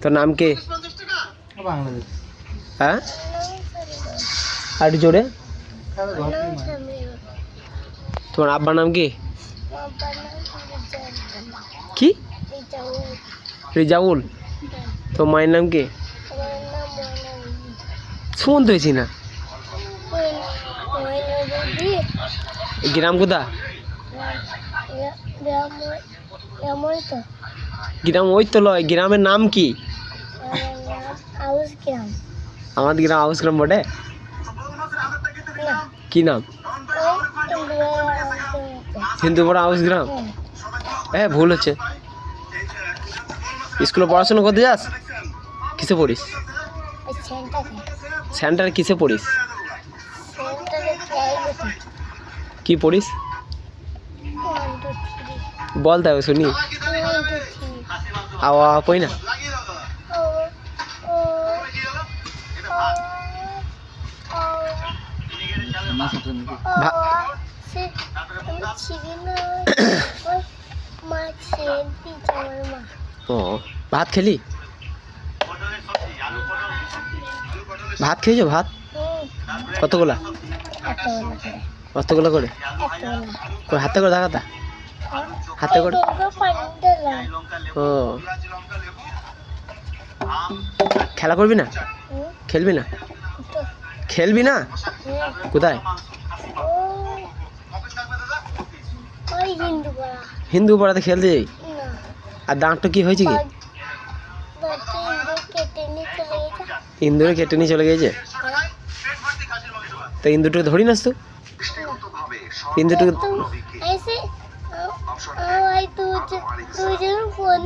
তোর নাম কে? হ্যাঁ? আর জোরে? তোমার আব্বার নাম কি? কি? রিজাউল। তোর মায়ের নাম কি? শুনতে হয়েছি না? গ্রাম কোথা গ্রাম ওই তো গ্রামের নাম কি? আমাদের গ্রাম আউস গ্রাম বটে? কি নাম? হিন্দুপাড়া আউস গ্রাম হ্যাঁ ভুল হচ্ছে। স্কুলে পড়াশোনা করতে যাস? কিসে পড়িস? সেন্টারে কিসে পড়িস? কি পড়িস? বল তাই শুনি। আওয়া পই না? ভা- ও, ভাত খেলি? ভাত খেয়েছো, ভাত? কতগুলা? কতগুলো করে? করে হাতে করে দেখাতা হাতে করে? ও। খেলা করবি না? খেলবি না? খেলবি না? কোথায়? হিন্দু পাড়া। হিন্দু পাড়াতে খেলতে যাই আর দাঁতটা কি হয়েছে কি? ইন্দুরে কেটে নিয়ে চলে গেছে। তো ইন্দুরটাকে ধরি নাস তো? ফোন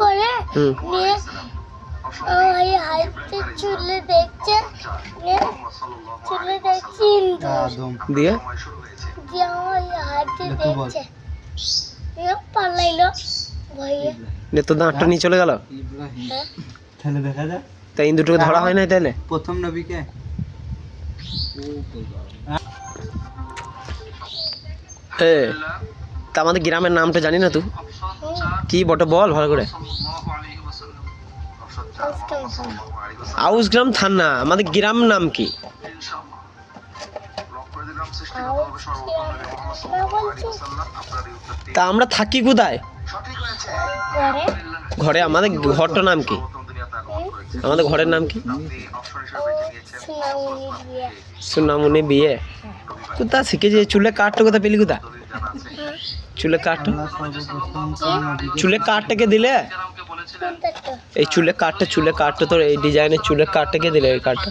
করে নিয়ে হাতে চুলে দেখছে। চুলে দেখছি হিন্দু আদম দিয়ে? দিয়ে হাতে দেখছে। পালাইলো। ভয়ে তো দাঁতটা নিয়ে চলে গেল? ইব্রাহিম হ্যাঁ। তাহলে দেখা যায় তা ইন্দুরটাকে ধরা হয় নাই তাহলে? প্রথম নবীকে? এ তা আমাদের গ্রামের নামটা জানি না তুই কি বটে বল ভালো করে। আজকে আউস গ্রাম থানা, আমাদের গ্রাম নাম কি? তা আমরা থাকি কোথায়? ঘরে, আমাদের ঘরটার নাম কি? আমাদের ঘরের নাম কি? সুনামুনি বিয়ে। কোথা শিখেছি চুলে কাঠটা কোথা পেলি কোথা চুলে কাঠটা চুলে কাঠটাকে দিলে? এই চুলে কাঠটা চুলে কাঠটা তোর এই ডিজাইনের চুলে কাঠটাকে দিলে এই কাঠটা?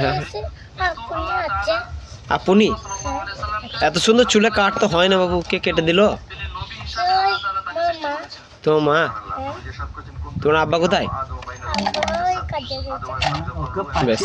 হ্যাঁ। আপনি? এত সুন্দর চুলে কাট তো হয় না বাবু কে কেটে দিল? তো মা? তোমার আব্বা কোথায়? বেশ।